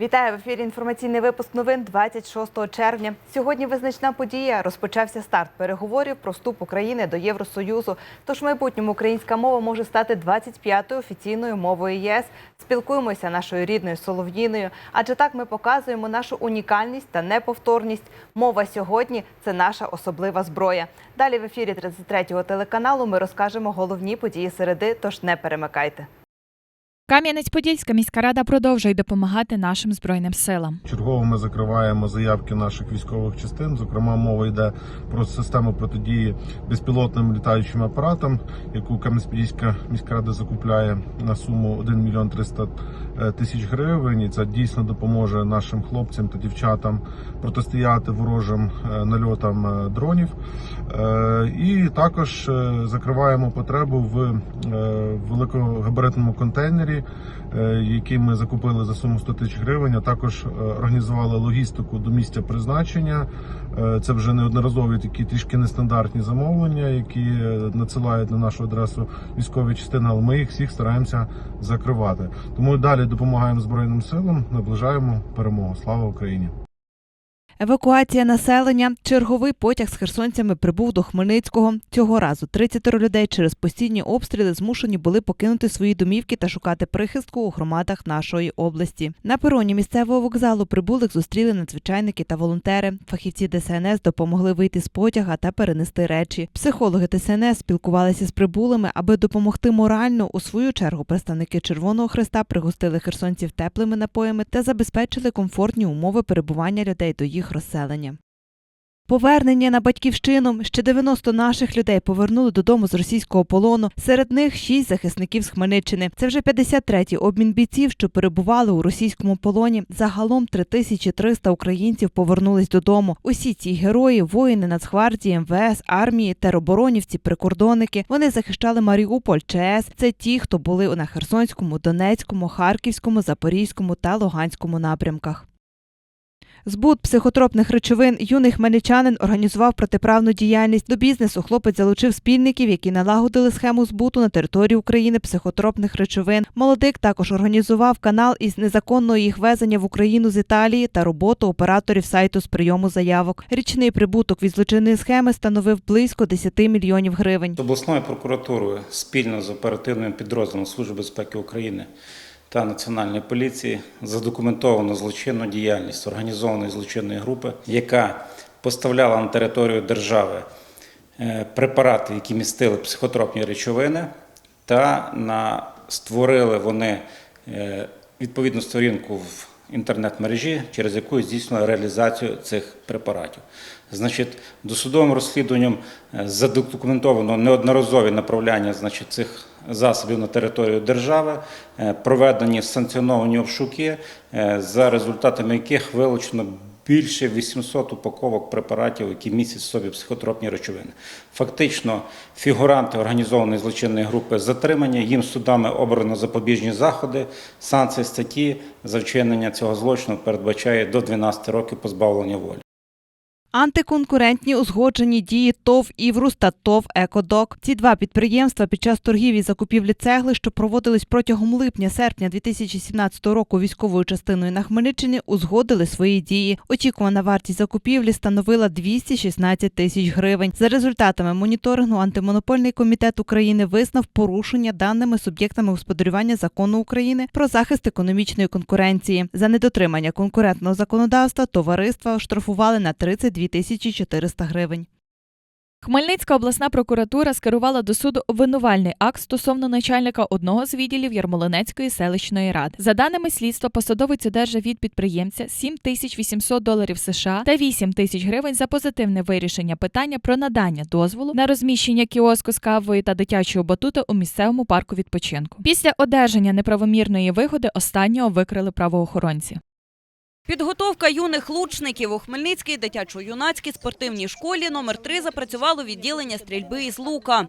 Вітаю в ефірі. Інформаційний випуск новин 26 червня. Сьогодні визначна подія. Розпочався старт переговорів про вступ України до Євросоюзу. Тож в майбутньому українська мова може стати 25-ю офіційною мовою ЄС. Спілкуємося нашою рідною солов'їною, адже так ми показуємо нашу унікальність та неповторність. Мова сьогодні це наша особлива зброя. Далі в ефірі 33-го телеканалу ми розкажемо головні події середи. Тож не перемикайте. Кам'янець-Подільська міська рада продовжує допомагати нашим збройним силам. Чергово ми закриваємо заявки наших військових частин. Зокрема, мова йде про систему протидії безпілотним літаючим апаратам, яку Кам'янець-Подільська міська рада закупляє на суму 1 мільйон 300 тисяч гривень. І це дійсно допоможе нашим хлопцям та дівчатам протистояти ворожим е, нальотам е, дронів. Е, І також е, закриваємо потребу в е, великогабаритному контейнері, е, який ми закупили за суму 100 тисяч гривень. А також е, організували логістику до місця призначення. Е, Це вже неодноразові такі трішки нестандартні замовлення, які надсилають на нашу адресу військові частини, але ми їх всіх стараємося закривати. Тому далі допомагаємо Збройним силам, наближаємо перемогу. Слава Україні! Евакуація населення. Черговий потяг з херсонцями прибув до Хмельницького. Цього разу 30 людей через постійні обстріли змушені були покинути свої домівки та шукати прихистку у громадах нашої області. На пероні місцевого вокзалу прибулих зустріли надзвичайники та волонтери. Фахівці ДСНС допомогли вийти з потяга та перенести речі. Психологи ДСНС спілкувалися з прибулими, аби допомогти морально. У свою чергу представники Червоного Хреста пригостили херсонців теплими напоями та забезпечили комфортні умови перебування людей до їх розселення. Повернення на батьківщину ще 90 наших людей повернули додому з російського полону. Серед них 6 захисників з Хмельниччини. Це вже 53-й обмін бійців, що перебували у російському полоні. Загалом 3300 українців повернулись додому. Усі ці герої, воїни Нацгвардії, МВС, армії, тероборонівці, прикордонники. Вони захищали Маріуполь, ЧАЕС. Це ті, хто були на Херсонському, Донецькому, Харківському, Запорізькому та Луганському напрямках. Збут психотропних речовин юний хмельничанин організував протиправну діяльність. До бізнесу хлопець залучив спільників, які налагодили схему збуту на території України психотропних речовин. Молодик також організував канал із незаконного їх везення в Україну з Італії та роботу операторів сайту з прийому заявок. Річний прибуток від злочинної схеми становив близько 10 мільйонів гривень. З обласною прокуратурою спільно з оперативним підрозділом Служби безпеки України та Національної поліції задокументовано злочинну діяльність організованої злочинної групи, яка поставляла на територію держави е, препарати, які містили психотропні речовини, та на створили вони е, відповідну сторінку в інтернет-мережі, через яку здійснює реалізацію цих препаратів. Значить, досудовим розслідуванням е, задокументовано неодноразові направляння значить, цих засобів на територію держави, е, проведені санкціоновані обшуки, е, за результатами яких вилучено більше 800 упаковок препаратів, які містять в собі психотропні речовини. Фактично, фігуранти організованої злочинної групи затримання, їм судами обрано запобіжні заходи. Санкція статті за вчинення цього злочину передбачає до 12 років позбавлення волі. Антиконкурентні узгоджені дії ТОВ «Іврус» та ТОВ «Екодок». Ці два підприємства під час торгів і закупівлі цегли, що проводились протягом липня-серпня 2017 року військовою частиною на Хмельниччині, узгодили свої дії. Очікувана вартість закупівлі становила 216 тисяч гривень. За результатами моніторингу антимонопольний комітет України визнав порушення даними суб'єктами господарювання закону України про захист економічної конкуренції. За недотримання конкурентного законодавства товариства оштрафували на 32 тисячі 400 гривень. Хмельницька обласна прокуратура скерувала до суду обвинувальний акт стосовно начальника одного з відділів Ярмолинецької селищної ради. За даними слідства, посадовець одержав від підприємця 7 тисяч 800 доларів США та 8 тисяч гривень за позитивне вирішення питання про надання дозволу на розміщення кіоску з кавою та дитячого батута у місцевому парку відпочинку. Після одержання неправомірної вигоди останнього викрили правоохоронці. Підготовка юних лучників у Хмельницькій дитячо-юнацькій спортивній школі номер 3 запрацювало відділення стрільби із лука.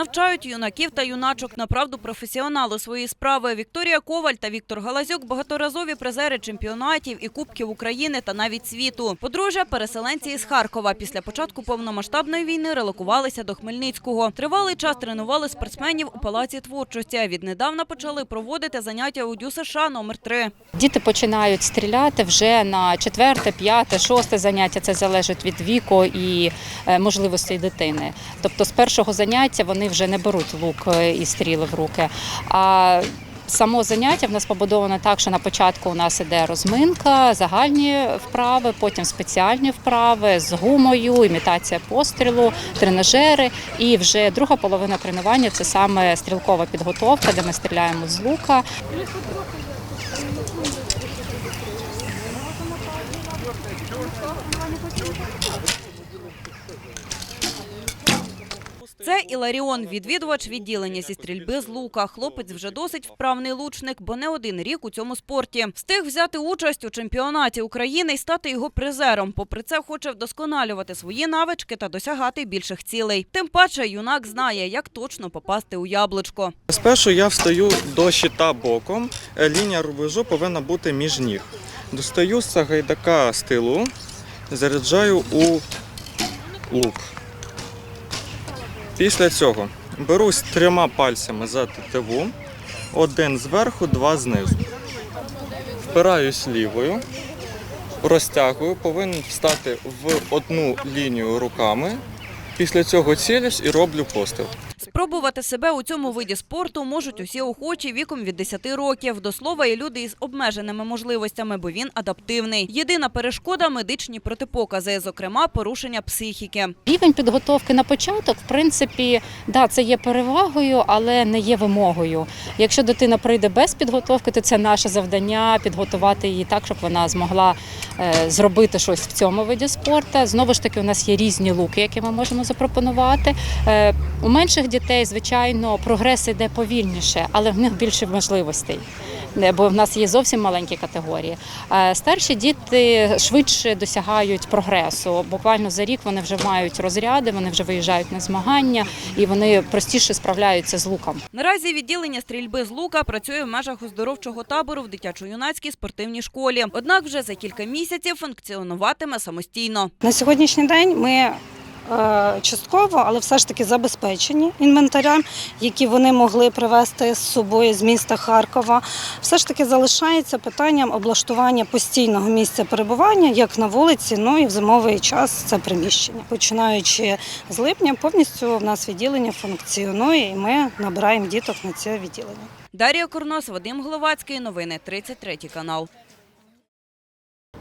Навчають юнаків та юначок направду професіонали своєї справи. Вікторія Коваль та Віктор Галазюк – багаторазові призери чемпіонатів і кубків України та навіть світу. Подружжя – переселенці із Харкова. Після початку повномасштабної війни релокувалися до Хмельницького. Тривалий час тренували спортсменів у Палаці творчості. Віднедавна почали проводити заняття у ДЮСШ номер 3 Діти починають стріляти вже на четверте, п'яте, шосте заняття. Це залежить від віку і е, можливостей дитини. Тобто з першого заняття вони вже не беруть лук е, і стріли в руки. А Само заняття в нас побудовано так, що на початку у нас іде розминка, загальні вправи, потім спеціальні вправи з гумою, імітація пострілу, тренажери. І вже друга половина тренування це саме стрілкова підготовка, де ми стріляємо з лука. Це Іларіон, відвідувач відділення зі стрільби з лука. Хлопець вже досить вправний лучник, бо не один рік у цьому спорті. Встиг взяти участь у чемпіонаті України і стати його призером. Попри це, хоче вдосконалювати свої навички та досягати більших цілей. Тим паче, юнак знає, як точно попасти у яблучко. Спершу я встаю до щита боком. Е, Лінія рубежу повинна бути між ніг. Достаю з сагайдака з заряджаю у лук. Після цього берусь трьома пальцями за тетиву, один зверху, два знизу. Впираюсь лівою, розтягую, повинен встати в одну лінію руками. Після цього цілюсь і роблю постріл. Спробувати себе у цьому виді спорту можуть усі охочі віком від 10 років. До слова, і люди із обмеженими можливостями, бо він адаптивний. Єдина перешкода медичні протипокази, зокрема порушення психіки. Рівень підготовки на початок, в принципі, да, це є перевагою, але не є вимогою. Якщо дитина прийде без підготовки, то це наше завдання підготувати її так, щоб вона змогла е, зробити щось в цьому виді спорту. Знову ж таки, у нас є різні луки, які ми можемо запропонувати. Е, у менших дітей, звичайно, прогрес йде повільніше, але в них більше можливостей. Е, Бо в нас є зовсім маленькі категорії. Е, Старші діти швидше досягають прогресу. Буквально за рік вони вже мають розряди, вони вже виїжджають на змагання і вони простіше справляються з луком. Наразі відділення стрільби з лука працює в межах оздоровчого табору в дитячо-юнацькій спортивній школі. Однак вже за кілька місяців функціонуватиме самостійно. На сьогоднішній день ми частково, але все ж таки забезпечені інвентарем, які вони могли привезти з собою з міста Харкова. Все ж таки залишається питанням облаштування постійного місця перебування як на вулиці, ну і в зимовий час це приміщення. Починаючи з липня, повністю в нас відділення функціонує, і ми набираємо діток на це відділення. Дар'я Курнос, Вадим Гловацький. Новини 33 канал.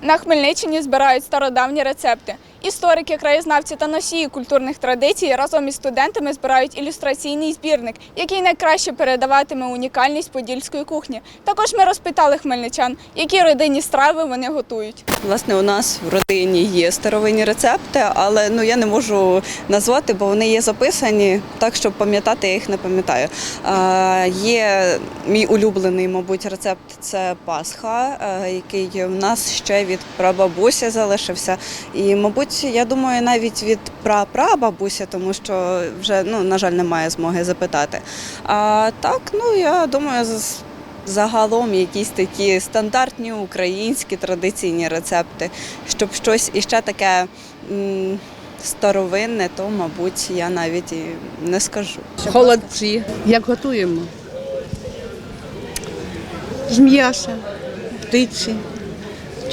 На Хмельниччині збирають стародавні рецепти. Історики, краєзнавці та носії культурних традицій разом із студентами збирають ілюстраційний збірник, який найкраще передаватиме унікальність подільської кухні. Також ми розпитали хмельничан, які родинні страви вони готують. Власне, у нас в родині є старовинні рецепти, але ну я не можу назвати, бо вони є записані, так щоб пам'ятати, я їх не пам'ятаю. Є мій улюблений, мабуть, рецепт це Пасха, е, який в нас ще від прабабусі залишився. І, мабуть, я думаю, навіть від прапрабабусі, тому що вже ну, на жаль, немає змоги запитати. А так, ну я думаю, загалом якісь такі стандартні українські традиційні рецепти, щоб щось іще таке старовинне, то, мабуть, я навіть і не скажу. Холодці. Як готуємо? З м'яса, птиці,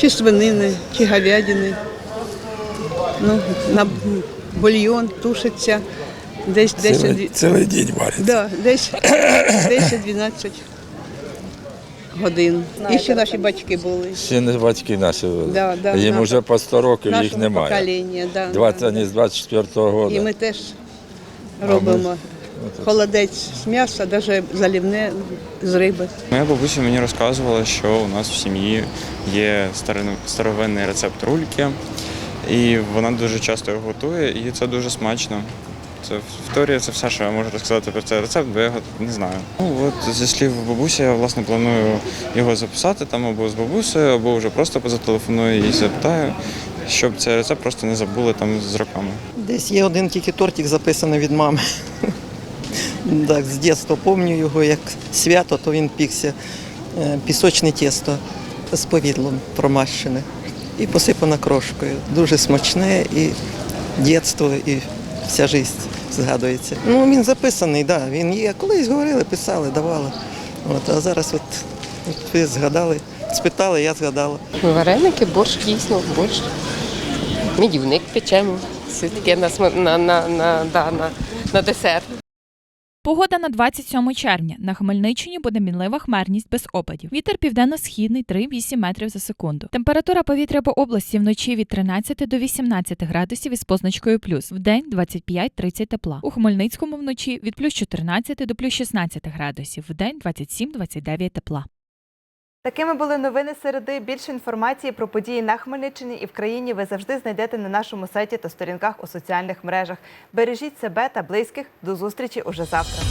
чи свинини, чи говядини. Ну, на бульйон тушиться десь 10, Цілий, цілий день варять. да, десь 10-12 годин. І ще наші батьки були. Ще не батьки наші. Да, да, Їм вже по 100 років їх немає. покоління. Да, 20, да, вони з 24-го року. І ми теж робимо холодець з м'яса, навіть залівне з риби. Моя бабуся мені розказувала, що у нас в сім'ї є старовинний рецепт рульки, і вона дуже часто його готує, і це дуже смачно. Це в теорії це все, що я можу розказати про цей рецепт, бо я його не знаю. Ну от зі слів бабусі, я власне планую його записати там або з бабусею, або вже просто позателефоную і запитаю, щоб цей рецепт просто не забули там з роками. Десь є один тільки тортик записаний від мами. Так, з дитинства пам'ятаю його як свято, то він пікся е, пісочне тісто з повідлом промащене і посипане крошкою. Дуже смачне і дитинство, і вся життя згадується. Ну, він записаний, да, він є. Колись говорили, писали, давали. От, а зараз от, от згадали, спитали, я згадала. Вареники, борщ, дійсно, борщ. Медівник печемо. Все таке на, на, на, на, на, на десерт. Погода на 27 червня. На Хмельниччині буде мінлива хмарність без опадів. Вітер південно-східний 3-8 метрів за секунду. Температура повітря по області вночі від 13 до 18 градусів із позначкою плюс. В день 25-30 тепла. У Хмельницькому вночі від плюс 14 до плюс 16 градусів. В день 27-29 тепла. Такими були новини середи. Більше інформації про події на Хмельниччині і в країні ви завжди знайдете на нашому сайті та сторінках у соціальних мережах. Бережіть себе та близьких. До зустрічі уже завтра.